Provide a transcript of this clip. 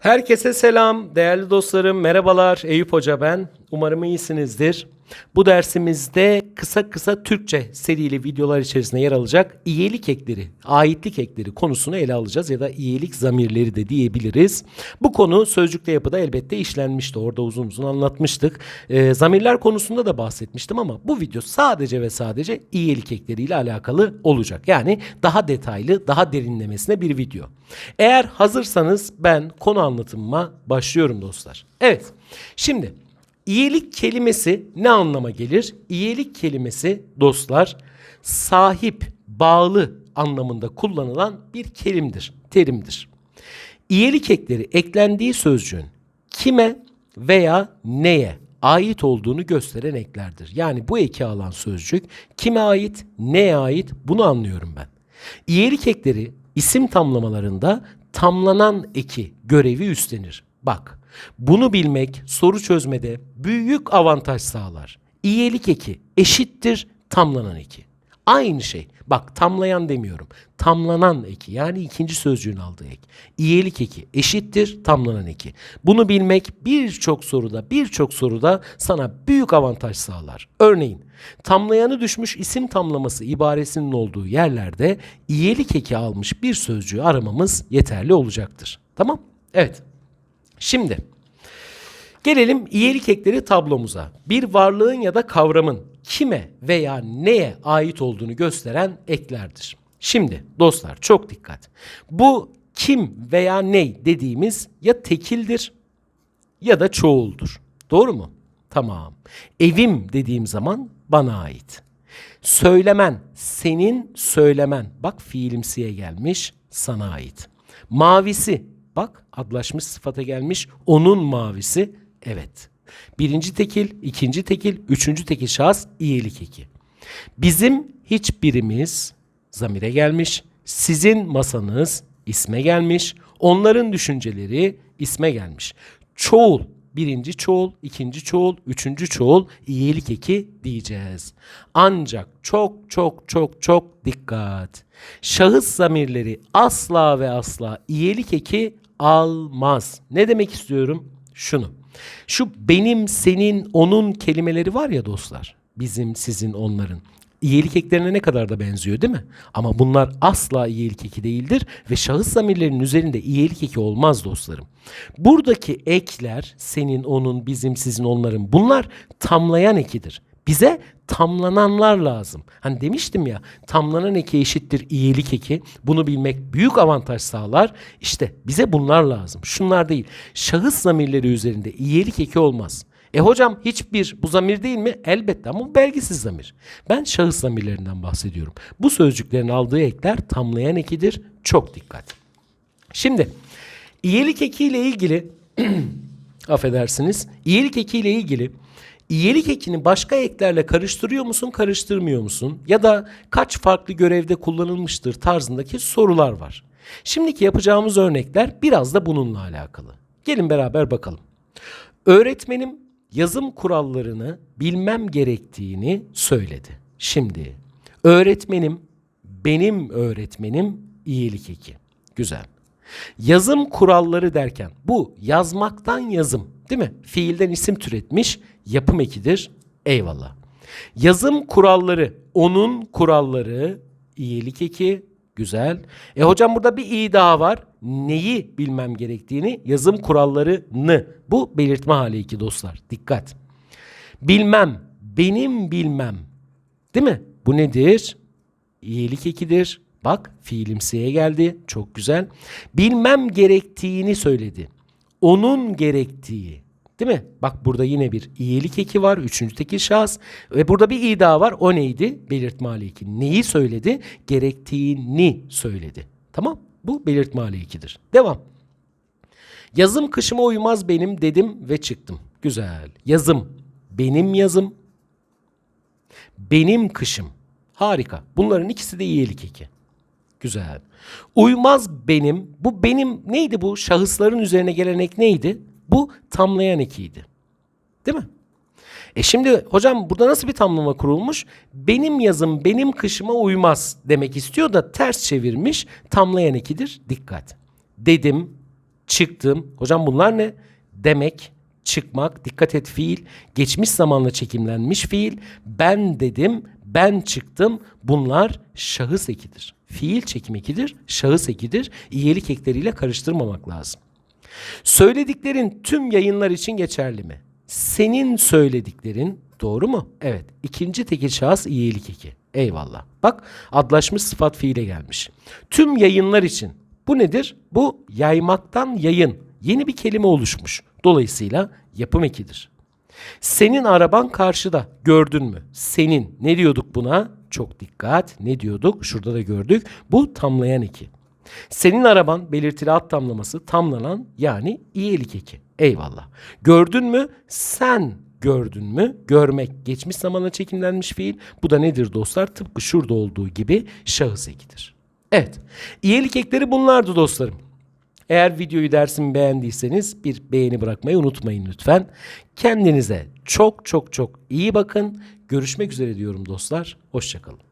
Herkese selam, değerli dostlarım, merhabalar. Eyüp Hoca ben. Umarım iyisinizdir. Bu dersimizde kısa kısa Türkçe serili videolar içerisinde yer alacak iyilik ekleri, aitlik ekleri konusunu ele alacağız ya da iyilik zamirleri de diyebiliriz. Bu konu sözcükte yapıda elbette işlenmişti. Orada uzun uzun anlatmıştık. Ee, zamirler konusunda da bahsetmiştim ama bu video sadece ve sadece iyilik ekleriyle alakalı olacak. Yani daha detaylı, daha derinlemesine bir video. Eğer hazırsanız ben konu anlatımıma başlıyorum dostlar. Evet, şimdi İyilik kelimesi ne anlama gelir? İyilik kelimesi dostlar sahip, bağlı anlamında kullanılan bir kelimdir, terimdir. İyilik ekleri eklendiği sözcüğün kime veya neye ait olduğunu gösteren eklerdir. Yani bu eki alan sözcük kime ait, neye ait bunu anlıyorum ben. İyilik ekleri isim tamlamalarında tamlanan eki görevi üstlenir. Bak bunu bilmek soru çözmede büyük avantaj sağlar. İyilik eki eşittir tamlanan eki. Aynı şey. Bak tamlayan demiyorum. Tamlanan eki yani ikinci sözcüğün aldığı ek. İyilik eki eşittir tamlanan eki. Bunu bilmek birçok soruda birçok soruda sana büyük avantaj sağlar. Örneğin tamlayanı düşmüş isim tamlaması ibaresinin olduğu yerlerde iyilik eki almış bir sözcüğü aramamız yeterli olacaktır. Tamam? Evet. Şimdi gelelim iyilik ekleri tablomuza. Bir varlığın ya da kavramın kime veya neye ait olduğunu gösteren eklerdir. Şimdi dostlar çok dikkat. Bu kim veya ne dediğimiz ya tekildir ya da çoğuldur. Doğru mu? Tamam. Evim dediğim zaman bana ait. Söylemen, senin söylemen. Bak fiilimsiye gelmiş, sana ait. Mavisi, bak adlaşmış sıfata gelmiş, onun mavisi. Evet. Birinci tekil, ikinci tekil, üçüncü tekil şahıs iyilik eki. Bizim hiçbirimiz zamire gelmiş, sizin masanız isme gelmiş, onların düşünceleri isme gelmiş. Çoğul, birinci çoğul, ikinci çoğul, üçüncü çoğul, iyilik eki diyeceğiz. Ancak çok çok çok çok dikkat. Şahıs zamirleri asla ve asla iyilik eki almaz. Ne demek istiyorum? Şunu. Şu benim, senin, onun kelimeleri var ya dostlar. Bizim, sizin, onların. İyilik eklerine ne kadar da benziyor değil mi? Ama bunlar asla iyilik eki değildir ve şahıs zamirlerinin üzerinde iyilik eki olmaz dostlarım. Buradaki ekler senin, onun, bizim, sizin, onların bunlar tamlayan ekidir. Bize tamlananlar lazım. Hani demiştim ya tamlanan eki eşittir iyilik eki. Bunu bilmek büyük avantaj sağlar. İşte bize bunlar lazım. Şunlar değil. Şahıs zamirleri üzerinde iyilik eki olmaz. E hocam hiçbir bu zamir değil mi? Elbette ama bu belgisiz zamir. Ben şahıs zamirlerinden bahsediyorum. Bu sözcüklerin aldığı ekler tamlayan ekidir. Çok dikkat. Şimdi iyilik eki ile ilgili affedersiniz. İyilik eki ile ilgili İyilik ekini başka eklerle karıştırıyor musun, karıştırmıyor musun? Ya da kaç farklı görevde kullanılmıştır tarzındaki sorular var. Şimdiki yapacağımız örnekler biraz da bununla alakalı. Gelin beraber bakalım. Öğretmenim yazım kurallarını bilmem gerektiğini söyledi. Şimdi öğretmenim, benim öğretmenim iyilik eki. Güzel. Yazım kuralları derken bu yazmaktan yazım değil mi? Fiilden isim türetmiş yapım ekidir. Eyvallah. Yazım kuralları, onun kuralları, iyilik eki, güzel. E hocam burada bir iyi daha var. Neyi bilmem gerektiğini, yazım kurallarını. Bu belirtme hali iki dostlar. Dikkat. Bilmem, benim bilmem. Değil mi? Bu nedir? İyilik ekidir. Bak fiilimsiye geldi. Çok güzel. Bilmem gerektiğini söyledi. Onun gerektiği. Değil mi? Bak burada yine bir iyilik eki var. Üçüncü tekil şahıs. Ve burada bir i daha var. O neydi? Belirtme hali eki. Neyi söyledi? Gerektiğini söyledi. Tamam. Bu belirtme hali ekidir. Devam. Yazım kışıma uymaz benim dedim ve çıktım. Güzel. Yazım. Benim yazım. Benim kışım. Harika. Bunların ikisi de iyilik eki. Güzel. Uymaz benim. Bu benim neydi bu? Şahısların üzerine gelen ek neydi? Bu tamlayan ekiydi. Değil mi? E şimdi hocam burada nasıl bir tamlama kurulmuş? Benim yazım benim kışıma uymaz demek istiyor da ters çevirmiş tamlayan ekidir. Dikkat. Dedim, çıktım. Hocam bunlar ne? Demek, çıkmak, dikkat et fiil, geçmiş zamanla çekimlenmiş fiil. Ben dedim, ben çıktım. Bunlar şahıs ekidir. Fiil çekim ekidir, şahıs ekidir. İyilik ekleriyle karıştırmamak lazım. Söylediklerin tüm yayınlar için geçerli mi? Senin söylediklerin doğru mu? Evet. İkinci tekil şahıs iyilik eki. Eyvallah. Bak adlaşmış sıfat fiile gelmiş. Tüm yayınlar için. Bu nedir? Bu yaymaktan yayın. Yeni bir kelime oluşmuş. Dolayısıyla yapım ekidir. Senin araban karşıda. Gördün mü? Senin. Ne diyorduk buna? Çok dikkat. Ne diyorduk? Şurada da gördük. Bu tamlayan eki. Senin araban belirtili ad tamlaması tamlanan yani iyilik eki. Eyvallah. Gördün mü? Sen gördün mü? Görmek geçmiş zamana çekimlenmiş fiil. Bu da nedir dostlar? Tıpkı şurada olduğu gibi şahıs ekidir. Evet. İyilik ekleri bunlardı dostlarım. Eğer videoyu dersimi beğendiyseniz bir beğeni bırakmayı unutmayın lütfen. Kendinize çok çok çok iyi bakın. Görüşmek üzere diyorum dostlar. Hoşçakalın.